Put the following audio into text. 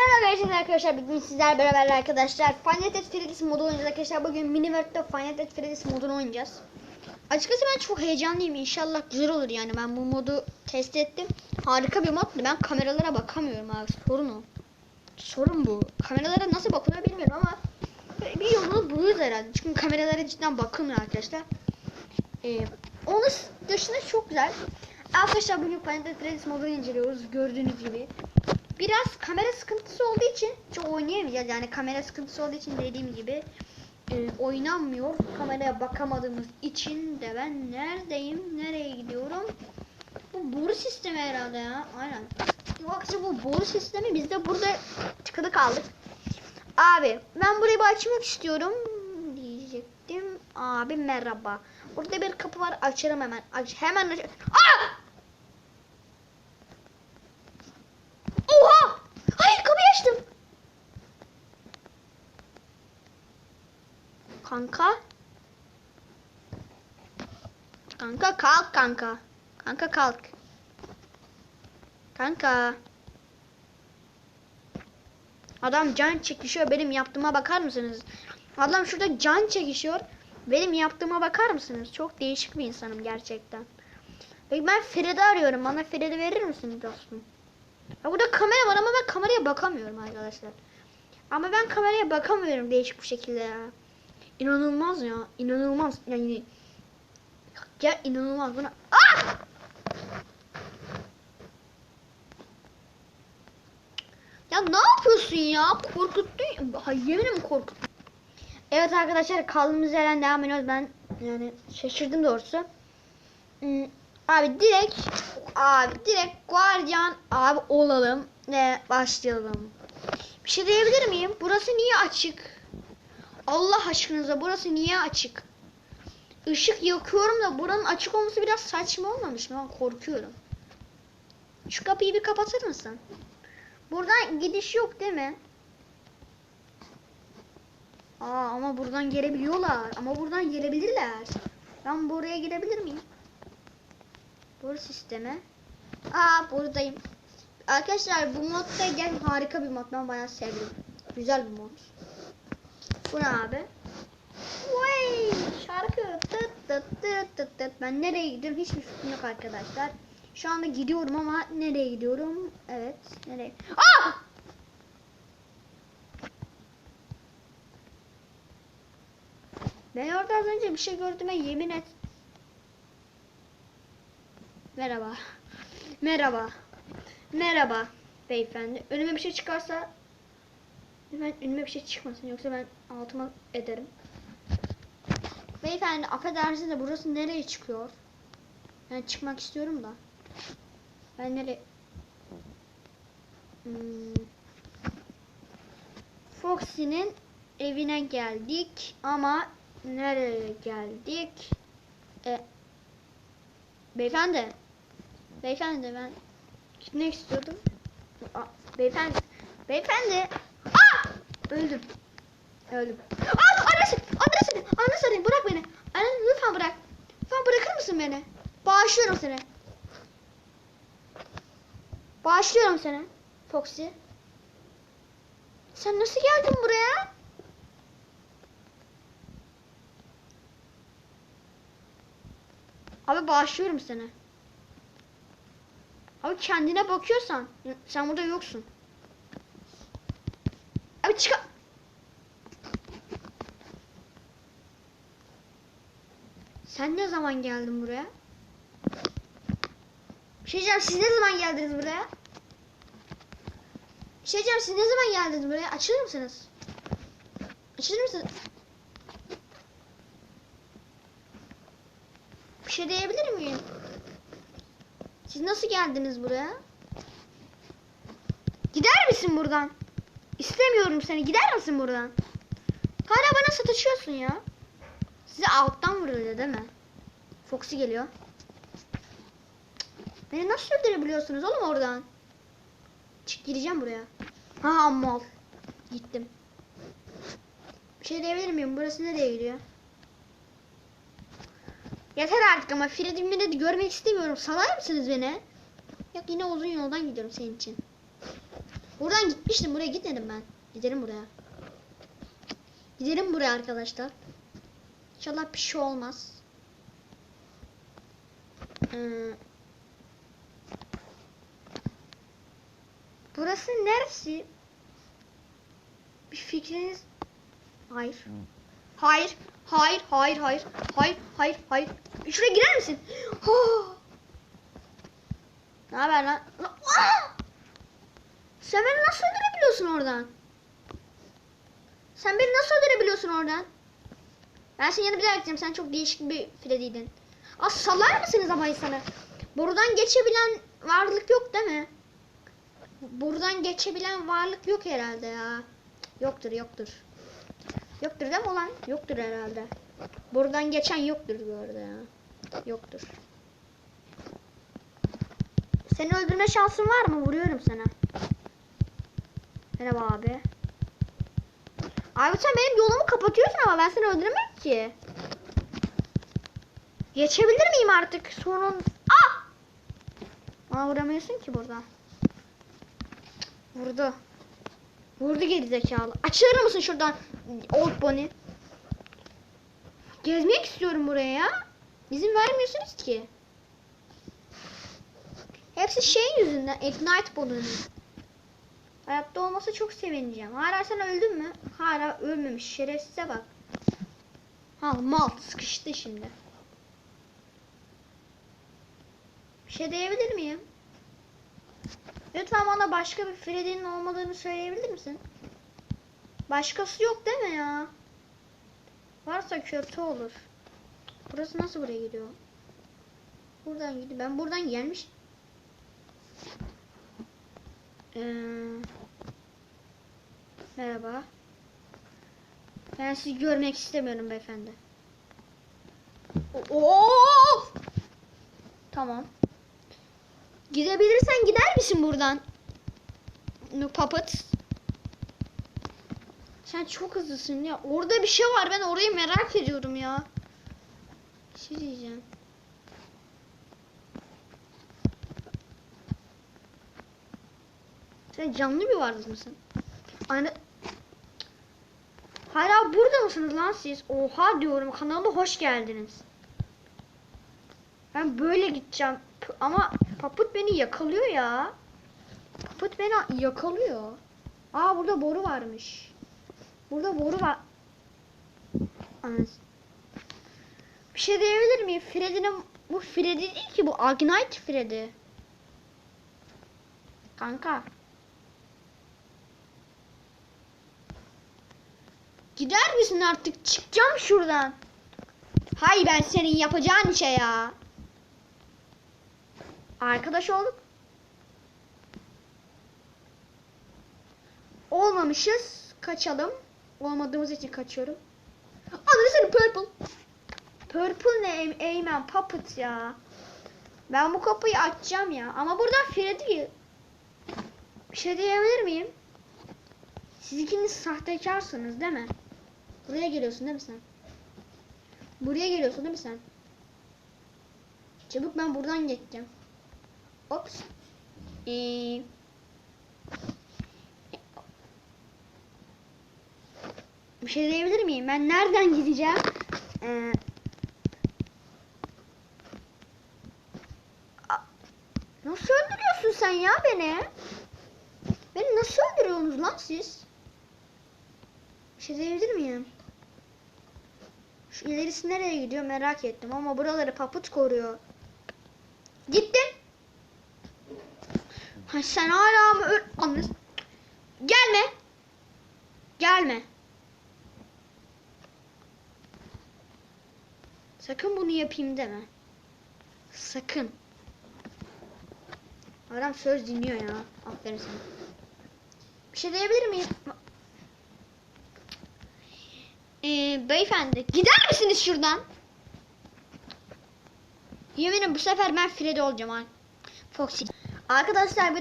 Merhaba gençler arkadaşlar bugün sizler beraber arkadaşlar Final Fantasy Freddy's modu oynayacağız arkadaşlar. Bugün Mini World'da Final Fantasy Freddy's modunu oynayacağız. Açıkçası ben çok heyecanlıyım. İnşallah güzel olur yani. Ben bu modu test ettim. Harika bir moddu ben kameralara bakamıyorum abi. Sorun o. Sorun bu. Kameralara nasıl bakılıyor bilmiyorum ama bir yolunu buluruz herhalde. Çünkü kameralara cidden bakılmıyor arkadaşlar. Ee, Onun dışında çok güzel. Arkadaşlar bugün Final Fantasy Freddy's modunu inceliyoruz. Gördüğünüz gibi biraz kamera sıkıntısı olduğu için çok oynayamayacağız. Yani kamera sıkıntısı olduğu için dediğim gibi e, oynanmıyor. Kameraya bakamadığımız için de ben neredeyim? Nereye gidiyorum? Bu boru sistemi herhalde ya. Aynen. Yoksa bu boru sistemi biz de burada tıkılı kaldık. Abi ben burayı açmak istiyorum diyecektim. Abi merhaba. Burada bir kapı var. Açarım hemen. Aç hemen aç. Aa! Oha! Hayır kapıyı açtım. Kanka. Kanka kalk kanka. Kanka kalk. Kanka. Adam can çekişiyor. Benim yaptığıma bakar mısınız? Adam şurada can çekişiyor. Benim yaptığıma bakar mısınız? Çok değişik bir insanım gerçekten. Peki ben Fred'i arıyorum. Bana Fred'i verir misiniz dostum? Ya burada kamera var ama ben kameraya bakamıyorum arkadaşlar. Ama ben kameraya bakamıyorum değişik bir şekilde ya. İnanılmaz ya. inanılmaz. Yani ya inanılmaz buna. Ah! Ya ne yapıyorsun ya? Korkuttun. Ha, yeminim korkuttun. Evet arkadaşlar kaldığımız yerden devam ediyoruz. Ben yani şaşırdım doğrusu. Hmm, Abi direkt abi direkt guardian abi olalım ve başlayalım. Bir şey diyebilir miyim? Burası niye açık? Allah aşkınıza burası niye açık? Işık yakıyorum da buranın açık olması biraz saçma olmamış mı? Ben korkuyorum. Şu kapıyı bir kapatır mısın? Buradan gidiş yok değil mi? Aa ama buradan gelebiliyorlar. Ama buradan gelebilirler. Ben buraya girebilir miyim? Boru sistemi. Aa buradayım. Arkadaşlar bu modda gel harika bir mod. Ben bayağı sevdim. Güzel bir mod. Bu ne abi? Vay şarkı. Tıt tıt tıt tıt tıt. Ben nereye gidiyorum hiçbir fikrim yok arkadaşlar. Şu anda gidiyorum ama nereye gidiyorum? Evet. Nereye? Aa! Ben orada az önce bir şey gördüğüme yemin et. Merhaba. Merhaba. Merhaba beyefendi. Önüme bir şey çıkarsa hemen önüme bir şey çıkmasın yoksa ben altıma ederim. Beyefendi affedersiniz de burası nereye çıkıyor? Ben çıkmak istiyorum da. Ben nereye? Hmm. Foxy'nin evine geldik ama nereye geldik? E, beyefendi. Beyefendi ben gitmek istiyordum. Aa, beyefendi. Beyefendi. Öldüm. Öldüm. Aa. Annesi. Annesi arayın. Bırak beni. Anne lütfen bırak. Lütfen bırakır mısın beni? Bağışlıyorum seni. Bağışlıyorum seni. Foxy. Sen nasıl geldin buraya? Abi bağışlıyorum seni. Abi kendine bakıyorsan sen burada yoksun. Abi çık. Sen ne zaman geldin buraya? Bir siz ne zaman geldiniz buraya? Bir siz ne zaman geldiniz buraya? Açılır mısınız? Açılır mısınız? Bir şey diyebilir miyim? Siz nasıl geldiniz buraya? Gider misin buradan? İstemiyorum seni. Gider misin buradan? Hala bana sataşıyorsun ya. Size alttan vuruluyor değil mi? Foxy geliyor. Beni nasıl öldürebiliyorsunuz oğlum oradan? Çık gireceğim buraya. Ha mal. Gittim. Bir şey diyebilir miyim? Burası nereye gidiyor? Yeter artık ama Freddy Minet'i görmek istemiyorum. Salar mısınız beni? Yok yine uzun yoldan gidiyorum senin için. Buradan gitmiştim. Buraya gitmedim ben. Gidelim buraya. Gidelim buraya arkadaşlar. İnşallah bir şey olmaz. Ee, burası neresi? Bir fikriniz... Hayır. Hayır. Hayır, hayır, hayır. Hayır, hayır, hayır. Şuraya girer misin? ne haber lan? Sen beni nasıl öldürebiliyorsun oradan? Sen beni nasıl öldürebiliyorsun oradan? Ben senin yanına bir daha. Sen çok değişik bir Freddy'din. Az sallar mısınız ama insanı? Borudan geçebilen varlık yok değil mi? Buradan geçebilen varlık yok herhalde ya. Yoktur yoktur. Yoktur değil mi ulan? Yoktur herhalde. Buradan geçen yoktur bu arada ya. Yoktur. Seni öldürme şansın var mı? Vuruyorum sana. Merhaba abi. Abi sen benim yolumu kapatıyorsun ama ben seni öldüremem ki. Geçebilir miyim artık? Sorun... Ah! Bana vuramıyorsun ki burada. Vurdu. Vurdu gerizekalı. Açılır mısın şuradan Old Bonnie? Gezmek istiyorum buraya ya. İzin vermiyorsunuz ki. Hepsi şeyin yüzünden. Ignite Bonnie'nin. Hayatta olmasa çok sevineceğim. Hala sen öldün mü? Hala ölmemiş. Şerefsize bak. Ha mal sıkıştı şimdi. Bir şey diyebilir miyim? Lütfen bana başka bir Freddy'nin olmadığını söyleyebilir misin? Başkası yok değil mi ya? Varsa kötü olur. Burası nasıl buraya gidiyor? Buradan gidiyor. Ben buradan gelmiş. Ee, merhaba. Ben sizi görmek istemiyorum beyefendi. Oo! Tamam. Gidebilirsen gider misin buradan? Puppet. Sen çok hızlısın ya. Orada bir şey var. Ben orayı merak ediyorum ya. Bir şey diyeceğim. Sen canlı bir varlık mısın? Aynı... Hala burada mısınız lan siz? Oha diyorum kanalıma hoş geldiniz. Ben böyle gideceğim. Ama Paput beni yakalıyor ya. Paput beni yakalıyor. Aa burada boru varmış. Burada boru var. Anasını. Bir şey diyebilir miyim? Freddy'nin bu Freddy değil ki bu Ignite Freddy. Kanka. Gider misin artık? Çıkacağım şuradan. Hay ben senin yapacağın işe ya. Arkadaş olduk. Olmamışız. Kaçalım. Olmadığımız için kaçıyorum. Anladın seni purple. Purple ne Ey- Eymen puppet ya. Ben bu kapıyı açacağım ya. Ama buradan Freddy bir şey diyebilir miyim? Siz ikiniz sahtekarsınız değil mi? Buraya geliyorsun değil mi sen? Buraya geliyorsun değil mi sen? Çabuk ben buradan geçeceğim. Ops. Ee, bir şey diyebilir miyim? Ben nereden gideceğim? Ee, nasıl öldürüyorsun sen ya beni? Beni nasıl öldürüyorsunuz lan siz? Bir şey diyebilir miyim? Şu ilerisi nereye gidiyor merak ettim ama buraları paput koruyor. Gittim. Ha sen hala mı öl... Gelme. Gelme. Sakın bunu yapayım deme. Sakın. Adam söz dinliyor ya. Aferin sana. Bir şey diyebilir miyim? Ee, beyefendi gider misiniz şuradan? Yeminim bu sefer ben Freddy olacağım. Foxy. Arkadaşlar bir de